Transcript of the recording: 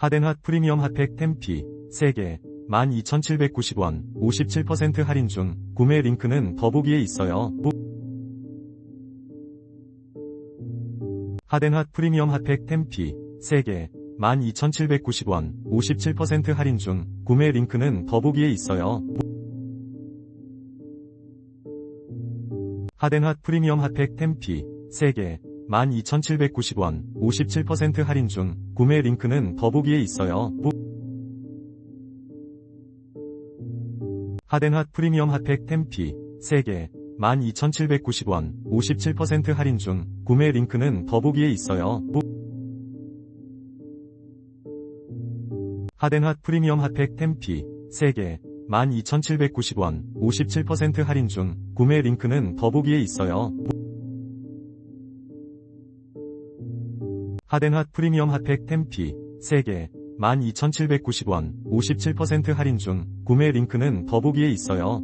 하덴핫 프리미엄 핫팩 템피 3개 12,790원 57% 할인 중 구매 링크는 더보기에 있어요. 하덴핫 프리미엄 핫팩 템피 3개 12,790원 57% 할인 중 구매 링크는 더보기에 있어요. 하덴핫 프리미엄 핫팩 템피 3개 12,790원 57% 할인 중 구매 링크는 더보기에 있어요. 하덴핫 프리미엄 핫팩 템피 3개 12,790원 57% 할인 중 구매 링크는 더보기에 있어요. 하덴핫 프리미엄 핫팩 템피 3개 12,790원 57% 할인 중 구매 링크는 더보기에 있어요. 하덴핫 프리미엄 핫팩 템피 3개 12,790원 57% 할인 중 구매 링크는 더보기에 있어요.